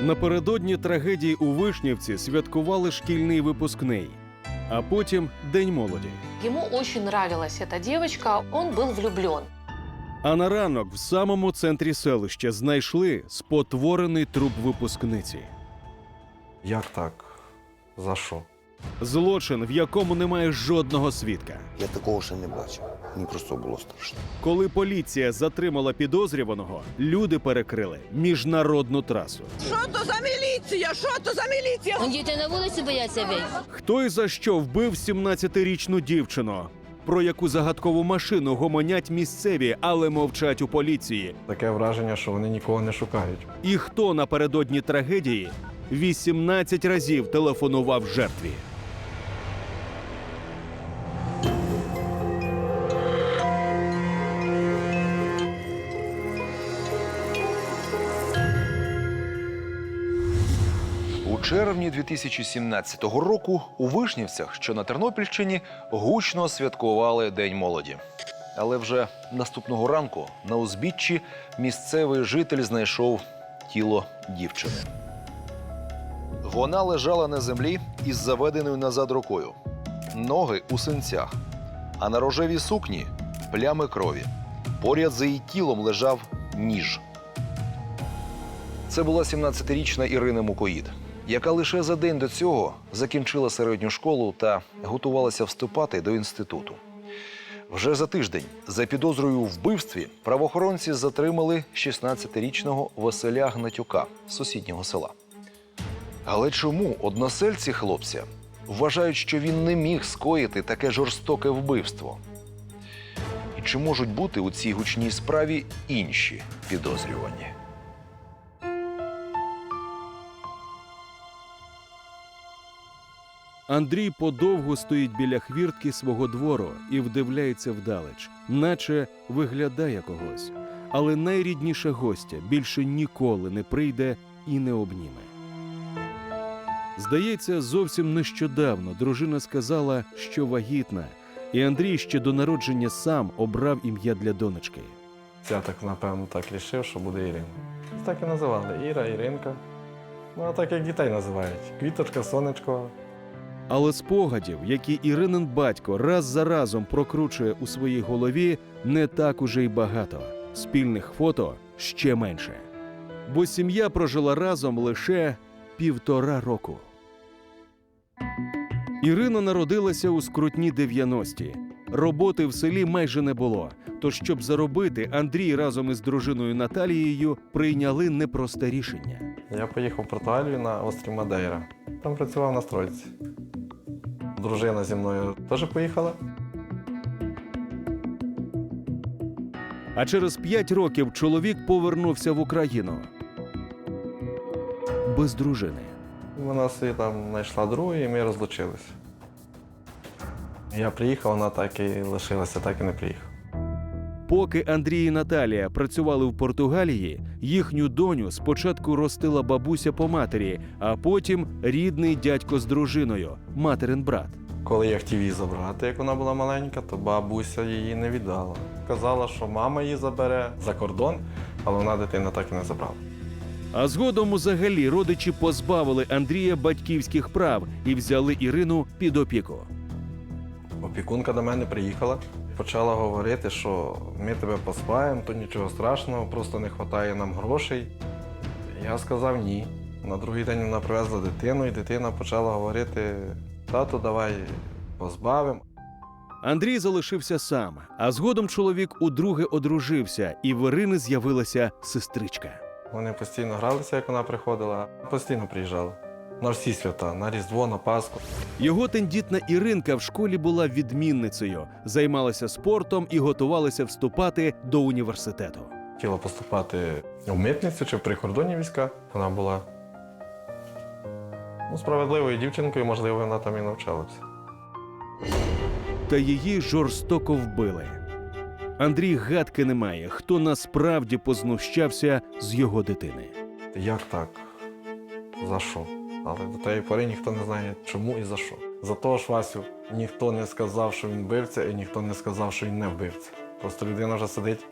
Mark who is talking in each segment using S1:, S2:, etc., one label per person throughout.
S1: Напередодні трагедії у Вишнівці святкували шкільний випускний, а потім День молоді.
S2: Ему очень нравилась эта девочка, он был влюблен.
S1: А на ранок в самому центрі селища знайшли спотворений труп випускниці.
S3: Як так? За що?
S1: Злочин, в якому немає жодного свідка.
S4: Я такого ще не бачив. Мені просто було страшно.
S1: Коли поліція затримала підозрюваного, люди перекрили міжнародну трасу.
S5: Що то за міліція? Що то за міліція?
S6: Діти на вулиці бояться вийти.
S1: Хто і за що вбив 17-річну дівчину? Про яку загадкову машину гомонять місцеві, але мовчать у поліції.
S3: Таке враження, що вони нікого не шукають.
S1: І хто напередодні трагедії 18 разів телефонував жертві?
S7: Червні 2017 року у Вишнівцях, що на Тернопільщині, гучно святкували День молоді. Але вже наступного ранку на узбіччі місцевий житель знайшов тіло дівчини. Вона лежала на землі із заведеною назад рукою, ноги у синцях, а на рожевій сукні плями крові. Поряд за її тілом лежав ніж. Це була 17-річна Ірина Мукоїд, яка лише за день до цього закінчила середню школу та готувалася вступати до інституту. Вже за тиждень за підозрою у вбивстві правоохоронці затримали 16-річного Василя Гнатюка з сусіднього села. Але чому односельці хлопця вважають, що він не міг скоїти таке жорстоке вбивство? І чи можуть бути у цій гучній справі інші підозрювані?
S1: Андрій подовго стоїть біля хвіртки свого двору і вдивляється вдалеч, наче виглядає когось. Але найрідніша гостя більше ніколи не прийде і не обніме. Здається, зовсім нещодавно дружина сказала, що вагітна, і Андрій ще до народження сам обрав ім'я для донечки.
S3: Я так, напевно, так рішив, що буде Ірина. Так і називали Іра, Іринка. Ну, а так як дітей називають. Квіточка, сонечко.
S1: Але спогадів, які Іринин батько раз за разом прокручує у своїй голові, не так уже й багато. Спільних фото ще менше. Бо сім'я прожила разом лише півтора року. Ірина народилася у скрутні 90-ті. Роботи в селі майже не було. Тож, щоб заробити, Андрій разом із дружиною Наталією прийняли непросте рішення.
S3: Я поїхав в Португалію на острів Мадейра. Там працював на стройці. Дружина зі мною теж поїхала.
S1: А через п'ять років чоловік повернувся в Україну без дружини.
S3: Вона собі там знайшла другу, і ми розлучилися. Я приїхав, вона так і лишилася, так і не приїхав.
S1: Поки Андрій і Наталія працювали в Португалії, їхню доню спочатку ростила бабуся по матері, а потім рідний дядько з дружиною, материн брат.
S3: Коли я хотів її забрати, як вона була маленька, то бабуся її не віддала. Казала, що мама її забере за кордон, але вона дитину так і не забрала.
S1: А згодом взагалі родичі позбавили Андрія батьківських прав і взяли Ірину під опіку.
S3: Опікунка до мене приїхала, почала говорити, що ми тебе поспаємо, то нічого страшного, просто не вистачає нам грошей. Я сказав ні. На другий день вона привезла дитину, і дитина почала говорити: тату, давай позбавимо.
S1: Андрій залишився сам, а згодом чоловік удруге одружився, і в Ірини з'явилася сестричка.
S3: Вони постійно гралися, як вона приходила, постійно приїжджала. На всі свята, на Різдво, на Пасху.
S1: Його тендітна Іринка в школі була відмінницею, займалася спортом і готувалася вступати до університету.
S3: Хотіла поступати в митницю чи в прикордонні війська. Вона була ну, справедливою дівчинкою, можливо, вона там і навчалася.
S1: Та її жорстоко вбили. Андрій гадки не має, хто насправді познущався з його дитини.
S3: Як так? За що? Але до тієї пори ніхто не знає, чому і за що. За того ж Васю ніхто не сказав, що він вбивця, і ніхто не сказав, що він не вбивця. Просто людина вже сидить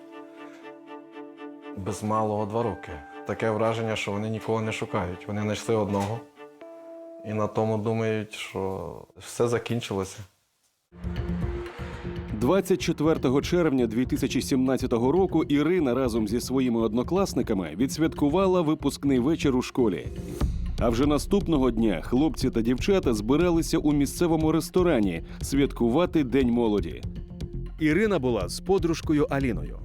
S3: без малого два роки. таке враження, що вони нікого не шукають. Вони знайшли одного і на тому думають, що все закінчилося.
S1: 24 червня 2017 року Ірина разом зі своїми однокласниками відсвяткувала випускний вечір у школі. А вже наступного дня хлопці та дівчата збиралися у місцевому ресторані святкувати День молоді. Ірина була з подружкою Аліною.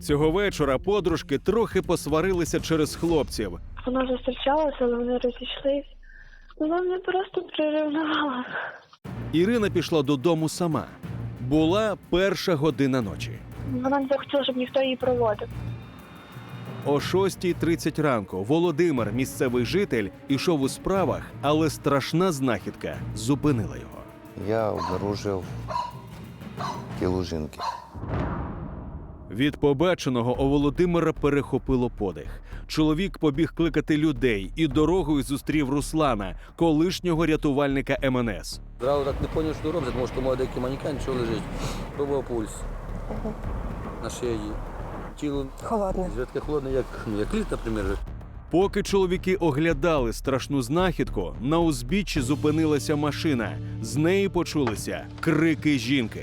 S1: Цього вечора подружки трохи посварилися через хлопців.
S8: Вона зустрічалася, але вони розійшлись. Вона мене просто приревнувала.
S1: Ірина пішла додому сама. Була перша година ночі.
S8: Вона не захотіла, щоб ніхто її проводив.
S1: О 6.30 ранку Володимир, місцевий житель, ішов у справах, але страшна знахідка зупинила його.
S4: Я обнаружив тіло жінки.
S1: Від побаченого у Володимира перехопило подих. Чоловік побіг кликати людей і дорогою зустрів Руслана, колишнього рятувальника МНС.
S9: Зразу так не зрозумів, що робить, тому що молоденький манекен, що лежить. Пробував пульс на шиї. Тіло
S5: Холодне.
S9: звідки холодне, як, ну, як лід, наприклад.
S1: Поки чоловіки оглядали страшну знахідку, на узбіччі зупинилася машина. З неї почулися крики жінки.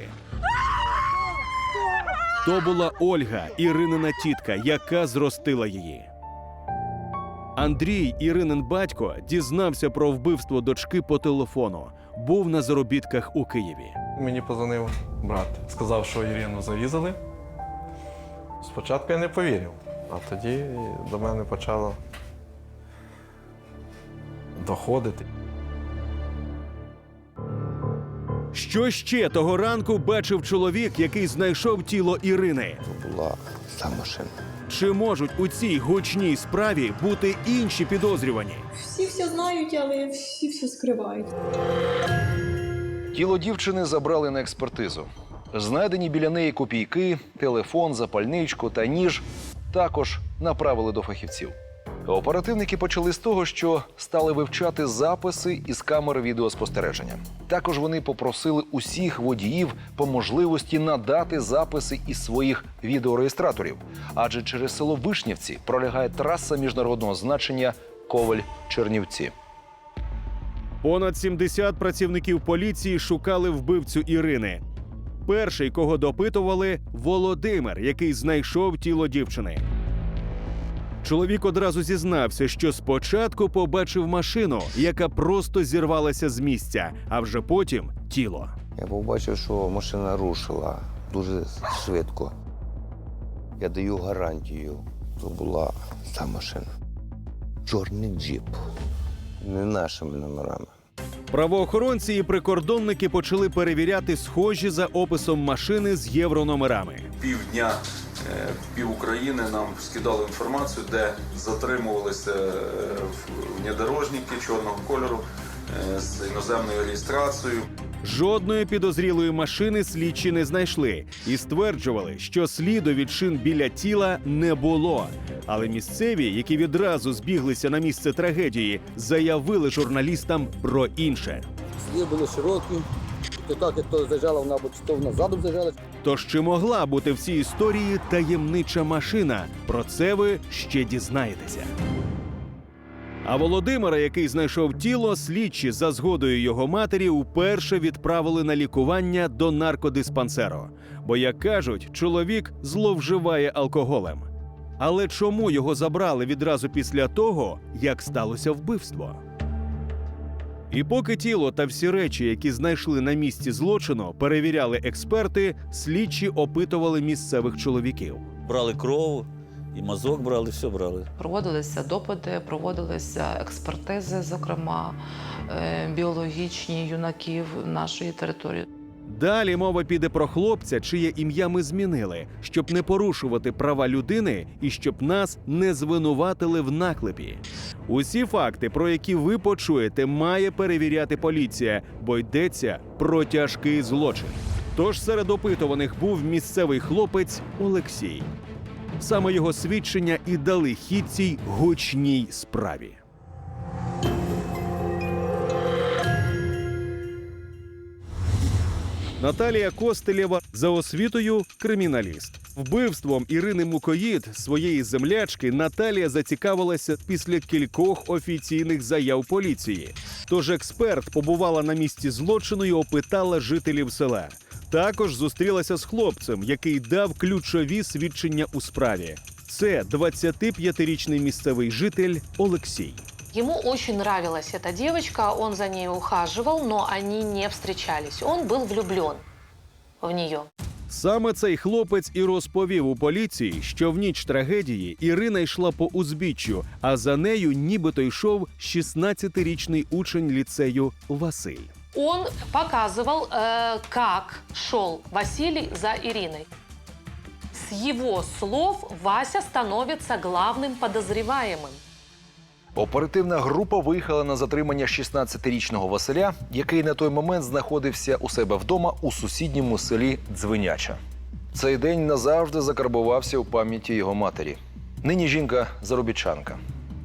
S1: То була Ольга, Іринина тітка, яка зростила її. Андрій, Іринин батько, дізнався про вбивство дочки по телефону. Був на заробітках у Києві.
S3: Мені позвонив брат, сказав, що Ірину зарізали. Спочатку я не повірив, а тоді до мене почало доходити.
S1: Що ще того ранку бачив чоловік, який знайшов тіло Ірини?
S4: Була та машина.
S1: Чи можуть у цій гучній справі бути інші підозрювані?
S10: Всі все знають, але всі все скривають.
S7: Тіло дівчини забрали на експертизу. Знайдені біля неї копійки, телефон, запальничку та ніж також направили до фахівців. Оперативники почали з того, що стали вивчати записи із камер відеоспостереження. Також вони попросили усіх водіїв по можливості надати записи із своїх відеореєстраторів, адже через село Вишнівці пролягає траса міжнародного значення Коваль-Чернівці.
S1: Понад 70 працівників поліції шукали вбивцю Ірини. Перший, кого допитували, Володимир, який знайшов тіло дівчини. Чоловік одразу зізнався, що спочатку побачив машину, яка просто зірвалася з місця, а вже потім тіло.
S4: Я побачив, що машина рушила дуже швидко. Я даю гарантію. То була та машина. Чорний джіп. Не нашими номерами.
S1: Правоохоронці і прикордонники почали перевіряти схожі за описом машини з єврономерами.
S11: півдня е, пів України нам скидали інформацію, де затримувалися е, внедорожники чорного кольору з іноземною реєстрацією.
S1: Жодної підозрілої машини слідчі не знайшли і стверджували, що сліду від шин біля тіла не було. Але місцеві, які відразу збіглися на місце трагедії, заявили журналістам про інше.
S9: Сліди були широкі. То так, як то заїжджала, вона або то вона заїжджала.
S1: Тож чи могла бути в цій історії таємнича машина? Про це ви ще дізнаєтеся. А Володимира, який знайшов тіло, слідчі за згодою його матері вперше відправили на лікування до наркодиспансеру. Бо, як кажуть, чоловік зловживає алкоголем. Але чому його забрали відразу після того, як сталося вбивство? І поки тіло та всі речі, які знайшли на місці злочину, перевіряли експерти, слідчі опитували місцевих чоловіків.
S12: Брали кров, і мазок брали, все брали.
S2: Проводилися допити, проводилися експертизи, зокрема е, біологічні юнаків нашої території.
S1: Далі мова піде про хлопця, чиє ім'я ми змінили, щоб не порушувати права людини і щоб нас не звинуватили в наклепі. Усі факти, про які ви почуєте, має перевіряти поліція, бо йдеться про тяжкий злочин. Тож серед опитуваних був місцевий хлопець Олексій. Саме його свідчення і дали хід цій гучній справі. Наталія Костелєва за освітою криміналіст. Вбивством Ірини Мукоїд, своєї землячки, Наталія зацікавилася після кількох офіційних заяв поліції. Тож експерт побувала на місці злочину і опитала жителів села. Також зустрілася з хлопцем, який дав ключові свідчення у справі. Це 25-річний місцевий житель Олексій.
S2: Ему очень нравилась эта девочка, он за ней ухаживал, но они не встречались. Он был влюблен в нее.
S1: Саме цей хлопець і розповів у поліції, що в ніч трагедії Ірина йшла по узбіччю, а за нею нібито йшов 16-річний учень ліцею Василь.
S2: Он показывал, э, как шел Василий за Ириной. С его слов Вася становится главным подозреваемым.
S7: Оперативна група виїхала на затримання 16-річного Василя, який на той момент знаходився у себе вдома у сусідньому селі Дзвеняча. Цей день назавжди закарбувався у пам'яті його матері. Нині жінка заробітчанка.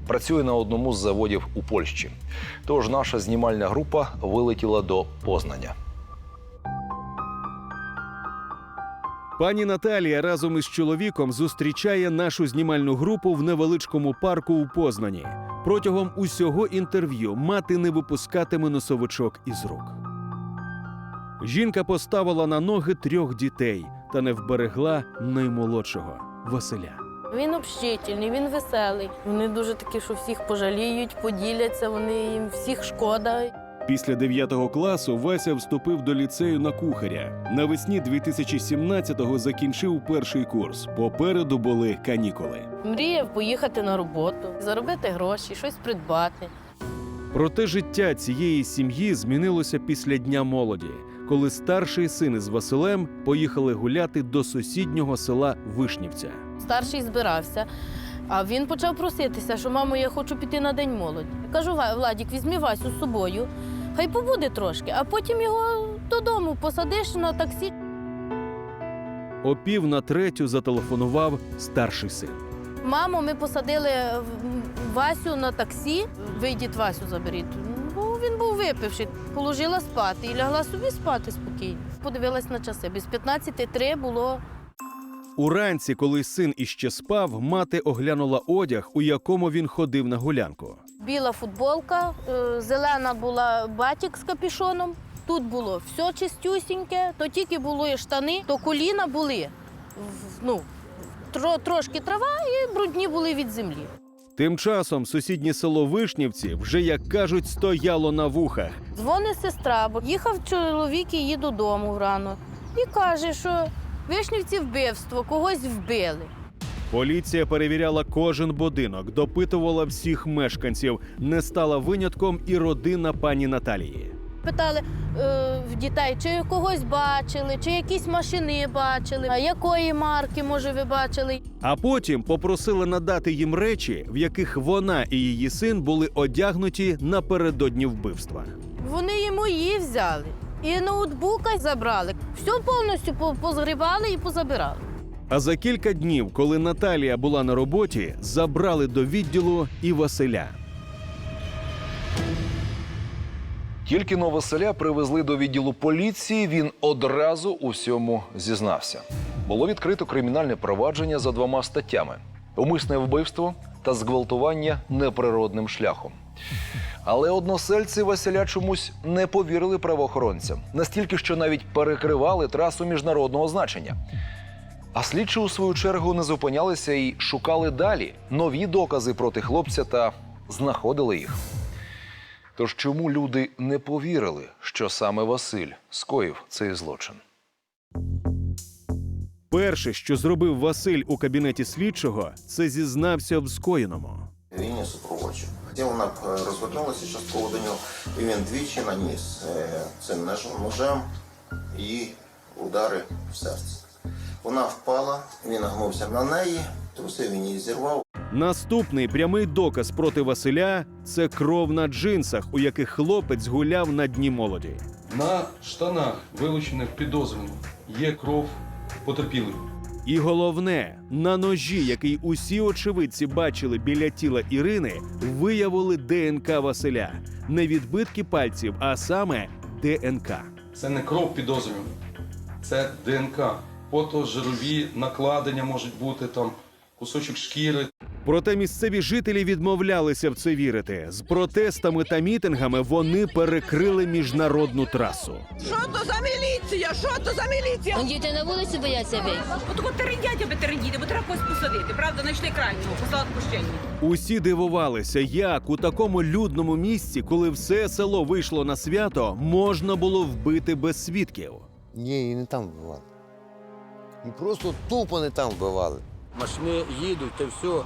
S7: Працює на одному з заводів у Польщі. Тож наша знімальна група вилетіла до Познання.
S1: Пані Наталія разом із чоловіком зустрічає нашу знімальну групу в невеличкому парку у Познані. Протягом усього інтерв'ю мати не випускатиме носовичок із рук. Жінка поставила на ноги трьох дітей та не вберегла наймолодшого Василя.
S6: Він общительний, він веселий. Вони дуже такі, що всіх пожаліють, поділяться, вони їм всіх шкода.
S1: Після 9 класу Вася вступив до ліцею на кухаря. Навесні 2017-го закінчив перший курс. Попереду були канікули.
S6: Мріяв поїхати на роботу, заробити гроші, щось придбати.
S1: Проте життя цієї сім'ї змінилося після Дня молоді, коли старший син із Василем поїхали гуляти до сусіднього села Вишнівця.
S6: Старший збирався, а він почав проситися, що мамо, я хочу піти на день молоді. Я кажу, «Ва- Владік, візьми Васю з собою, хай побуде трошки, а потім його додому посадиш на таксі.
S1: О пів на третю зателефонував старший син.
S6: Мамо, ми посадили Васю на таксі. Вийдіть Васю заберіть. Ну, він був випивши. Положила спати і лягла собі спати спокійно. Подивилась на часи. Без 15.03 було
S1: Уранці, коли син іще спав, мати оглянула одяг, у якому він ходив на гулянку.
S6: Біла футболка, е, зелена була батік з капюшоном. Тут було все чистюсіньке, то тільки були штани, то коліна були. Ну, тро, трошки трава і брудні були від землі.
S1: Тим часом сусіднє село Вишнівці вже, як кажуть, стояло на вухах.
S6: Дзвонить сестра, бо їхав чоловік її додому рано і каже, що вишнівці вбивство, когось вбили.
S1: Поліція перевіряла кожен будинок, допитувала всіх мешканців. Не стала винятком і родина пані Наталії.
S6: Питали е, в дітей, чи когось бачили, чи якісь машини бачили, а якої марки, може, ви бачили.
S1: А потім попросили надати їм речі, в яких вона і її син були одягнуті напередодні вбивства.
S6: Вони і мої взяли, і ноутбука забрали. Все повністю по- позгрібали і позабирали.
S1: А за кілька днів, коли Наталія була на роботі, забрали до відділу і Василя.
S7: Тільки но Василя привезли до відділу поліції, він одразу у всьому зізнався. Було відкрито кримінальне провадження за двома статтями: умисне вбивство та зґвалтування неприродним шляхом. Але односельці Василя чомусь не повірили правоохоронцям, настільки, що навіть перекривали трасу міжнародного значення. А слідчі у свою чергу не зупинялися і шукали далі нові докази проти хлопця та знаходили їх. Тож чому люди не повірили, що саме Василь скоїв цей злочин?
S1: Перше, що зробив Василь у кабінеті слідчого, це зізнався в скоєному.
S13: Він не супроводжував. Хотя вона б е, розвернулася частково до нього, і він двічі наніс е, цим нож- ножем і удари в серце. Вона впала, він нагнувся на неї, труси він її зірвав.
S1: Наступний прямий доказ проти Василя це кров на джинсах, у яких хлопець гуляв на дні молоді.
S14: На штанах, вилучених підозрюваного, є кров потерпілих.
S1: І головне, на ножі, який усі очевидці бачили біля тіла Ірини, виявили ДНК Василя. Не відбитки пальців, а саме ДНК.
S14: Це не кров підозрюваного. Це ДНК. Фото, жирові накладення можуть бути там, кусочок шкіри.
S1: Проте місцеві жителі відмовлялися в це вірити. З протестами та мітингами вони перекрили міжнародну трасу.
S5: Що то за міліція? Що то за міліція?
S6: Діти на вулиці бояться вийти.
S5: От терендять, аби терендіти, бо треба когось посадити. Правда, знайшли крайнього, послали відпущення.
S1: Усі дивувалися, як у такому людному місці, коли все село вийшло на свято, можна було вбити без свідків.
S4: Ні, і не там вбивали. І просто тупо не там вбивали.
S9: Машини їдуть, та все.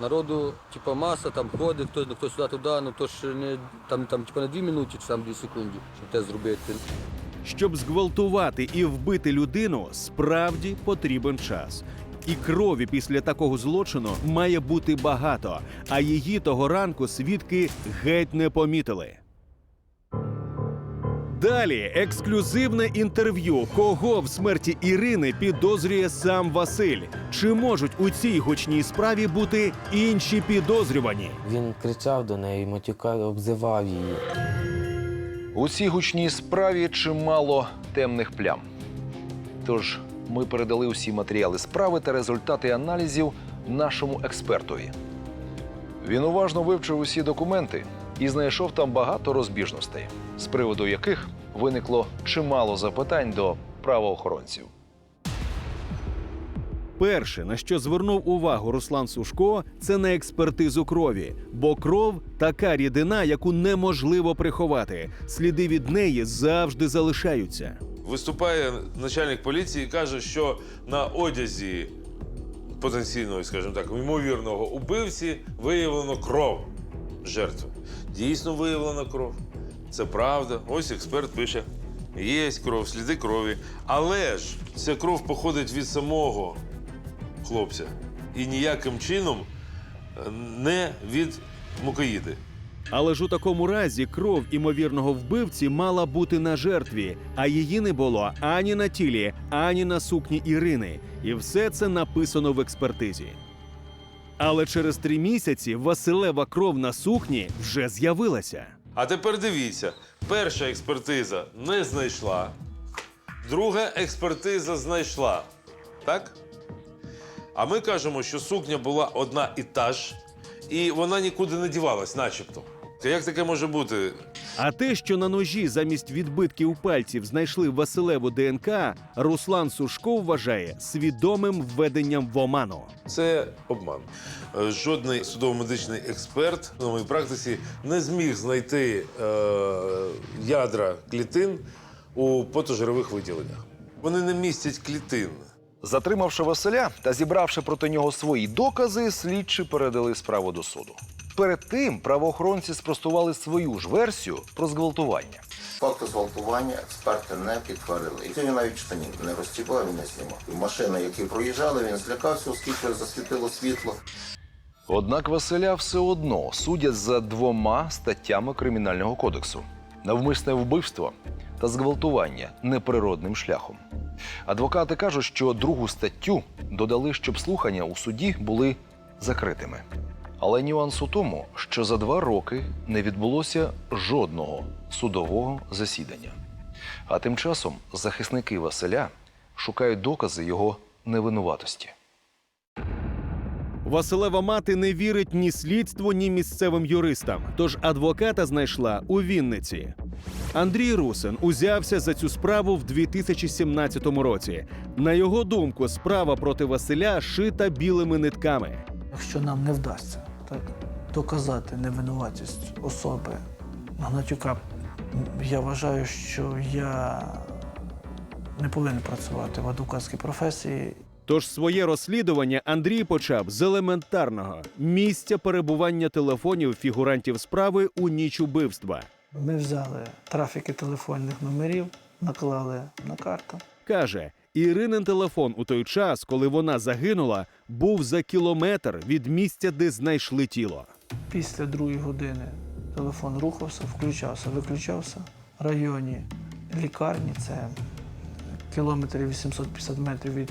S9: Народу, типа, маса там ходить, хтось хто сюди туди, ну то ж не там, там типа, на дві минути чи там дві секунди, щоб те зробити.
S1: Щоб зґвалтувати і вбити людину, справді потрібен час. І крові після такого злочину має бути багато, а її того ранку свідки геть не помітили. Далі ексклюзивне інтерв'ю, кого в смерті Ірини підозрює сам Василь. Чи можуть у цій гучній справі бути інші підозрювані?
S15: Він кричав до неї, матюкав, обзивав її.
S7: У цій гучній справі чимало темних плям. Тож ми передали усі матеріали справи та результати аналізів нашому експертові. Він уважно вивчив усі документи і знайшов там багато розбіжностей, з приводу яких виникло чимало запитань до правоохоронців.
S1: Перше, на що звернув увагу Руслан Сушко, це на експертизу крові, бо кров така рідина, яку неможливо приховати. Сліди від неї завжди залишаються.
S16: Виступає начальник поліції і каже, що на одязі потенційного, скажімо так, ймовірного убивці виявлено кров жертви. Дійсно виявлена кров. Це правда. Ось експерт пише: є кров, сліди крові. Але ж ця кров походить від самого хлопця і ніяким чином е, не від мукоїди.
S1: Але ж у такому разі кров імовірного вбивці мала бути на жертві, а її не було ані на тілі, ані на сукні Ірини. І все це написано в експертизі. Але через три місяці Василева кров на сукні вже з'явилася.
S16: А тепер дивіться: перша експертиза не знайшла, друга експертиза знайшла. Так? А ми кажемо, що сукня була одна і та ж, і вона нікуди не дівалась, начебто. Як таке може бути?
S1: А те, що на ножі замість відбитків пальців знайшли Василеву ДНК, Руслан Сушко вважає свідомим введенням в оману.
S16: Це обман. Е, Жодний судово-медичний експерт на моїй практиці не зміг знайти е, ядра клітин у потожирових виділеннях. Вони не містять клітин.
S7: Затримавши Василя та зібравши проти нього свої докази, слідчі передали справу до суду. Перед тим правоохоронці спростували свою ж версію про зґвалтування.
S13: Факти зґвалтування експерти не підтвердили. І він навіть штанів не розтібав і не знімав. Машини, які проїжджали, він злякався, оскільки засвітило світло.
S7: Однак Василя все одно судять за двома статтями Кримінального кодексу: навмисне вбивство та зґвалтування неприродним шляхом. Адвокати кажуть, що другу статтю додали, щоб слухання у суді були закритими. Але нюанс у тому, що за два роки не відбулося жодного судового засідання. А тим часом захисники Василя шукають докази його невинуватості.
S1: Василева мати не вірить ні слідству, ні місцевим юристам. Тож адвоката знайшла у Вінниці. Андрій Русин узявся за цю справу в 2017 році. На його думку, справа проти Василя шита білими нитками.
S17: Якщо нам не вдасться так, доказати невинуватість особи Гнатюка, я вважаю, що я не повинен працювати в адвокатській професії.
S1: Тож своє розслідування Андрій почав з елементарного місця перебування телефонів фігурантів справи у ніч убивства.
S17: Ми взяли трафіки телефонних номерів, наклали на карту.
S1: Каже, Іринин телефон у той час, коли вона загинула, був за кілометр від місця, де знайшли тіло.
S17: Після другої години телефон рухався, включався, виключався. В районі лікарні це кілометрів 850 метрів від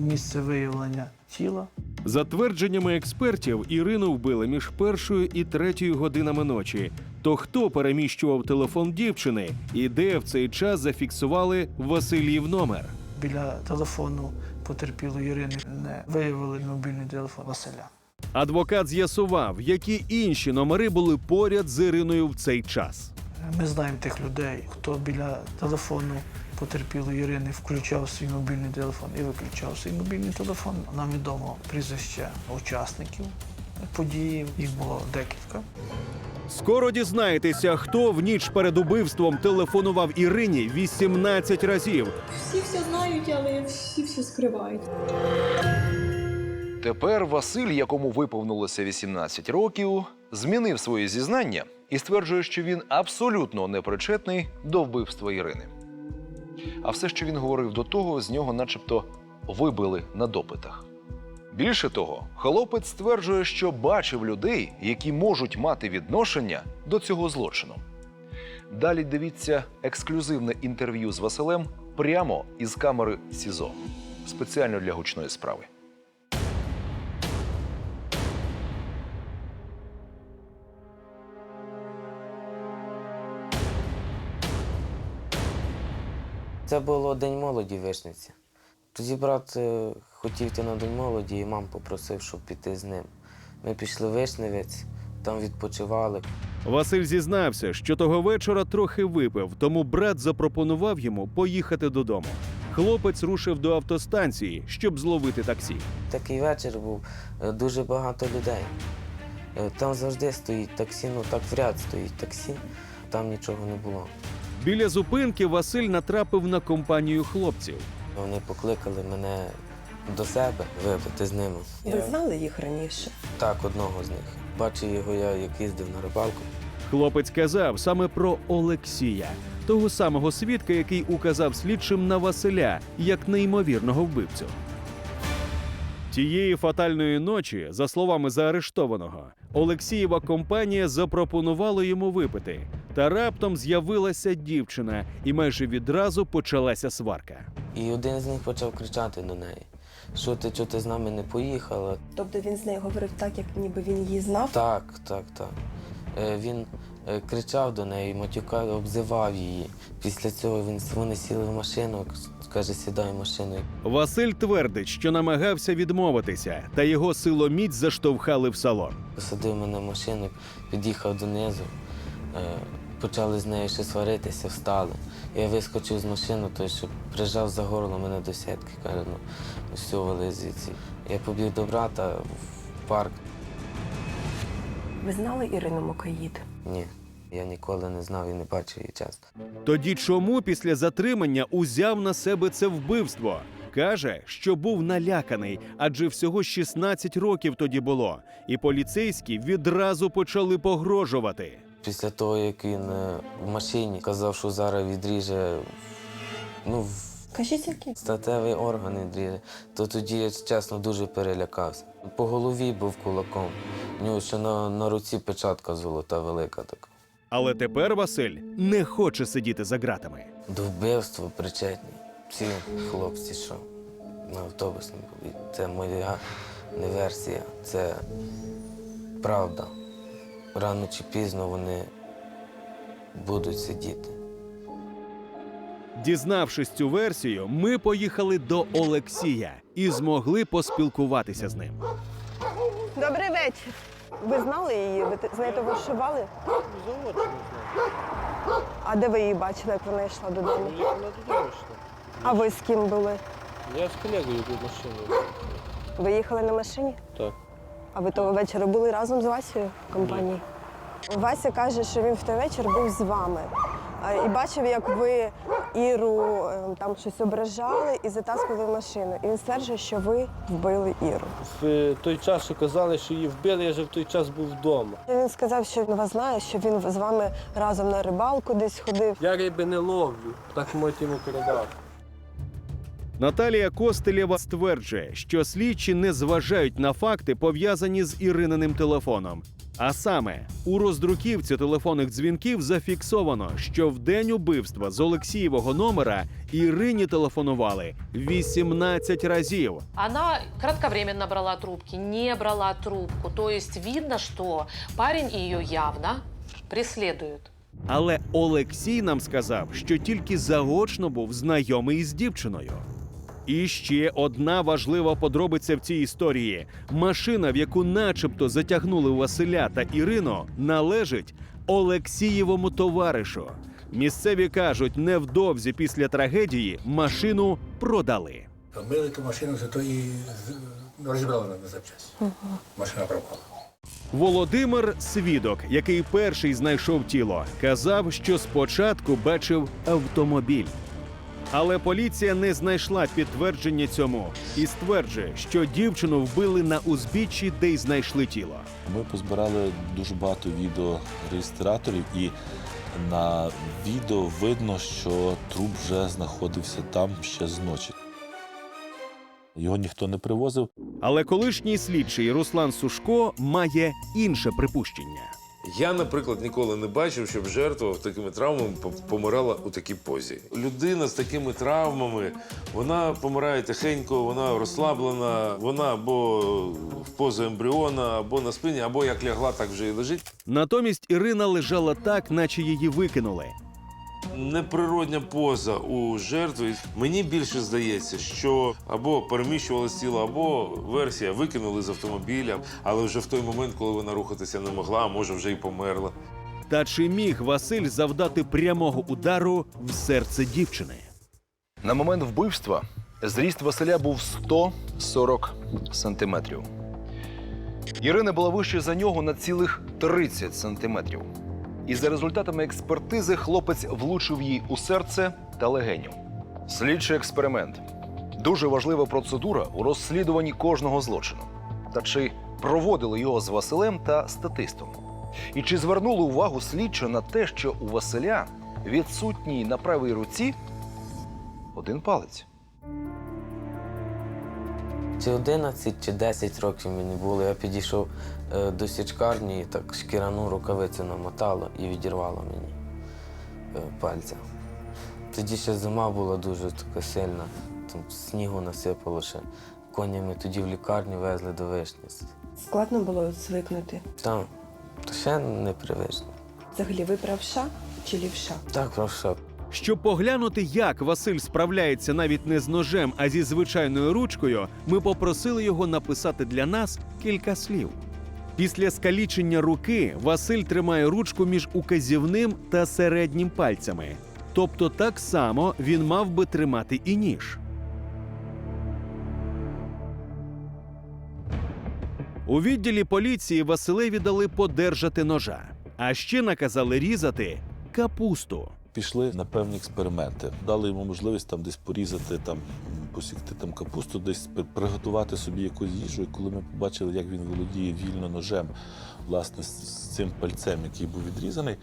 S17: місця виявлення тіла.
S1: За твердженнями експертів, Ірину вбили між першою і третьою годинами ночі. То хто переміщував телефон дівчини і де в цей час зафіксували Василів номер?
S17: Біля телефону потерпілої Ірини не виявили мобільний телефон Василя.
S1: Адвокат з'ясував, які інші номери були поряд з Іриною в цей час.
S17: Ми знаємо тих людей, хто біля телефону потерпілої Ірини включав свій мобільний телефон і виключав свій мобільний телефон. Нам відомо прізвище учасників події, їх було декілька.
S1: Скоро дізнаєтеся, хто в ніч перед убивством телефонував Ірині 18 разів.
S10: Всі все знають, але всі все скривають.
S7: Тепер Василь, якому виповнилося 18 років, змінив своє зізнання і стверджує, що він абсолютно не причетний до вбивства Ірини. А все, що він говорив до того, з нього начебто вибили на допитах. Більше того, хлопець стверджує, що бачив людей, які можуть мати відношення до цього злочину. Далі дивіться ексклюзивне інтерв'ю з Василем прямо із камери СІЗО спеціально для гучної справи.
S15: Це було День молоді Вишниці. Тоді брат хотів йти на День молоді, і мам попросив, щоб піти з ним. Ми пішли в Вишневець, там відпочивали.
S1: Василь зізнався, що того вечора трохи випив, тому брат запропонував йому поїхати додому. Хлопець рушив до автостанції, щоб зловити таксі.
S15: Такий вечір був е, дуже багато людей. Е, Там завжди стоїть таксі, ну так в ряд стоїть таксі, там нічого не було.
S1: Біля зупинки Василь натрапив на компанію хлопців.
S15: Вони покликали мене до себе випити з ними.
S18: Ви знали їх раніше?
S15: Так, одного з них. Бачив його я, як їздив на рибалку.
S1: Хлопець казав саме про Олексія, того самого свідка, який указав слідчим на Василя як неймовірного вбивцю. Тієї фатальної ночі, за словами заарештованого, Олексієва компанія запропонувала йому випити. Та раптом з'явилася дівчина, і майже відразу почалася сварка.
S15: І один з них почав кричати до неї: що ти, що ти з нами не поїхала?
S18: Тобто він з нею говорив так, як ніби він її знав?
S15: Так, так, так. Е, Він е, кричав до неї, матюка обзивав її. Після цього він вони сіли в машину, каже, сідай в машину.
S1: Василь твердить, що намагався відмовитися, та його силоміць заштовхали в салон.
S15: Посадив мене в машину, під'їхав донизу. Е, Почали з нею ще сваритися, встали. Я вискочив з машини, той що прижав за горло мене до сітки, каже, ну все, звідси. Я побіг до брата в парк.
S18: Ви знали Ірину Мокаїд?
S15: Ні, я ніколи не знав і не бачив її часто.
S1: Тоді чому після затримання узяв на себе це вбивство? Каже, що був наляканий, адже всього 16 років тоді було, і поліцейські відразу почали погрожувати.
S15: Після того, як він е, в машині казав, що зараз відріже ну, в-
S18: Кажіть, які?
S15: статевий орган відріже, то тоді я чесно дуже перелякався. По голові був кулаком. У нього ще на, на руці печатка золота велика така.
S1: Але тепер Василь не хоче сидіти за ґратами.
S15: До вбивства причетні. Ці хлопці, що на автобусі. Це моя не версія, це правда. Рано чи пізно вони будуть сидіти.
S1: Дізнавшись цю версію, ми поїхали до Олексія і змогли поспілкуватися з ним.
S18: Добрий вечір. Ви знали її? Ви з нею товаришували? А де ви її бачили, як вона йшла додому? А ви з ким були?
S15: Я з колегою йду машиною.
S18: Ви їхали на машині?
S15: Так.
S18: А ви того вечора були разом з Васею в компанії? Вася каже, що він в той вечір був з вами. А, І бачив, як ви Іру е, там щось ображали і затаскували в машину. І він стверджує, що ви вбили Іру.
S19: В той час, що казали, що її вбили, я вже в той час був вдома.
S18: Він сказав, що він вас знає, що він з вами разом на рибалку десь ходив.
S19: Я риби не ловлю, так можете йому передати.
S1: Наталія Костелєва стверджує, що слідчі не зважають на факти, пов'язані з Ірининим телефоном. А саме у роздруківці телефонних дзвінків зафіксовано, що в день убивства з Олексієвого номера Ірині телефонували 18 разів.
S2: Она кратковременно брала трубки, не брала трубку. То есть видно, что парень ее явно преследует.
S1: Але Олексій нам сказав, що тільки заочно був знайомий із дівчиною. І ще одна важлива подробиця в цій історії: машина, в яку начебто затягнули Василя та Ірину, належить Олексієвому товаришу. Місцеві кажуть, невдовзі після трагедії машину продали.
S20: Мили ту машину, зато і розібрали на запчасті. Машина пропала.
S1: Володимир Свідок, який перший знайшов тіло, казав, що спочатку бачив автомобіль. Але поліція не знайшла підтвердження цьому і стверджує, що дівчину вбили на узбіччі, де й знайшли тіло.
S21: Ми позбирали дуже багато відеореєстраторів, і на відео видно, що труп вже знаходився там ще з ночі. Його ніхто не привозив.
S1: Але колишній слідчий Руслан Сушко має інше припущення.
S16: Я, наприклад, ніколи не бачив, щоб жертва такими травмами по- помирала у такій позі. Людина з такими травмами, вона помирає тихенько, вона розслаблена, вона або в позу ембріона, або на спині, або як лягла, так вже і лежить.
S1: Натомість Ірина лежала так, наче її викинули.
S16: Неприродня поза у жертви. Мені більше здається, що або переміщувалось тіло, або версія викинули з автомобіля, але вже в той момент, коли вона рухатися не могла, а може вже й померла.
S1: Та чи міг Василь завдати прямого удару в серце дівчини?
S7: На момент вбивства зріст Василя був 140 сантиметрів. Ірина була вище за нього на цілих 30 сантиметрів. І за результатами експертизи хлопець влучив їй у серце та легеню. Слідчий експеримент дуже важлива процедура у розслідуванні кожного злочину. Та чи проводили його з Василем та статистом? І чи звернули увагу слідчо на те, що у Василя відсутній на правій руці один палець?
S15: Чи 11, чи 10 років мені було. Я підійшов до січкарні і так шкіряну рукавицю намотало і відірвало мені е, пальця. Тоді ще зима була дуже така сильна, там снігу насипало ще. Конями тоді в лікарню везли до вишні.
S18: Складно було звикнути.
S15: Там ще непривично.
S18: Взагалі, ви правша чи лівша?
S15: Так, правша.
S1: Щоб поглянути, як Василь справляється навіть не з ножем, а зі звичайною ручкою, ми попросили його написати для нас кілька слів. Після скалічення руки Василь тримає ручку між указівним та середнім пальцями. Тобто так само він мав би тримати і ніж. У відділі поліції Василеві дали подержати ножа, а ще наказали різати капусту.
S21: Пішли на певні експерименти. Дали йому можливість там десь порізати, там посікти там капусту, десь приготувати собі якусь їжу. І коли ми побачили, як він володіє вільно ножем, власне, з цим пальцем, який був відрізаний,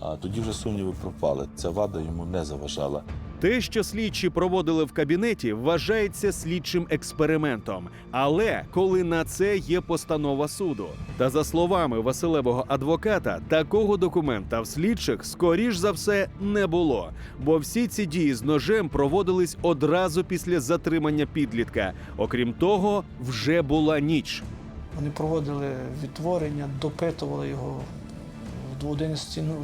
S21: а тоді вже сумніви пропали. Ця вада йому не заважала.
S1: Те, що слідчі проводили в кабінеті, вважається слідчим експериментом. Але коли на це є постанова суду. Та за словами Василевого адвоката, такого документа в слідчих скоріш за все не було, бо всі ці дії з ножем проводились одразу після затримання підлітка. Окрім того, вже була ніч.
S17: Вони проводили відтворення, допитували його в 11 ну,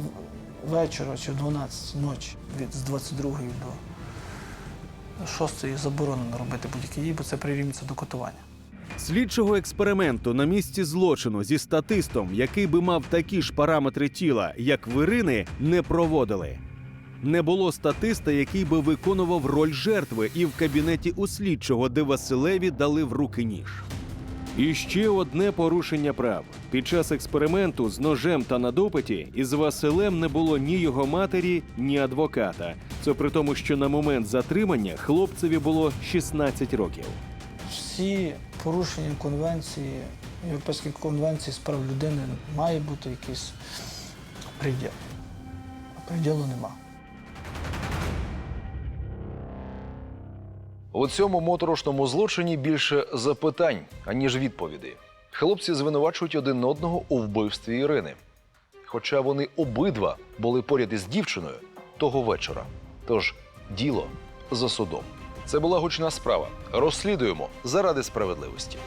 S17: вечора чи в 12 ночі від з 22 до 6 заборонено робити будь-які дії, бо це прирівнюється до катування.
S1: Слідчого експерименту на місці злочину зі статистом, який би мав такі ж параметри тіла, як в Ірини, не проводили. Не було статиста, який би виконував роль жертви, і в кабінеті у слідчого, де Василеві дали в руки ніж. І ще одне порушення прав. Під час експерименту з ножем та на допиті із Василем не було ні його матері, ні адвоката. Це при тому, що на момент затримання хлопцеві було 16 років.
S17: Всі порушення конвенції, Європейської конвенції з прав людини має бути якийсь приділ. А приділу нема.
S7: У цьому моторошному злочині більше запитань, аніж відповідей. Хлопці звинувачують один одного у вбивстві Ірини. Хоча вони обидва були поряд із дівчиною того вечора. Тож діло за судом. Це була гучна справа. Розслідуємо заради справедливості.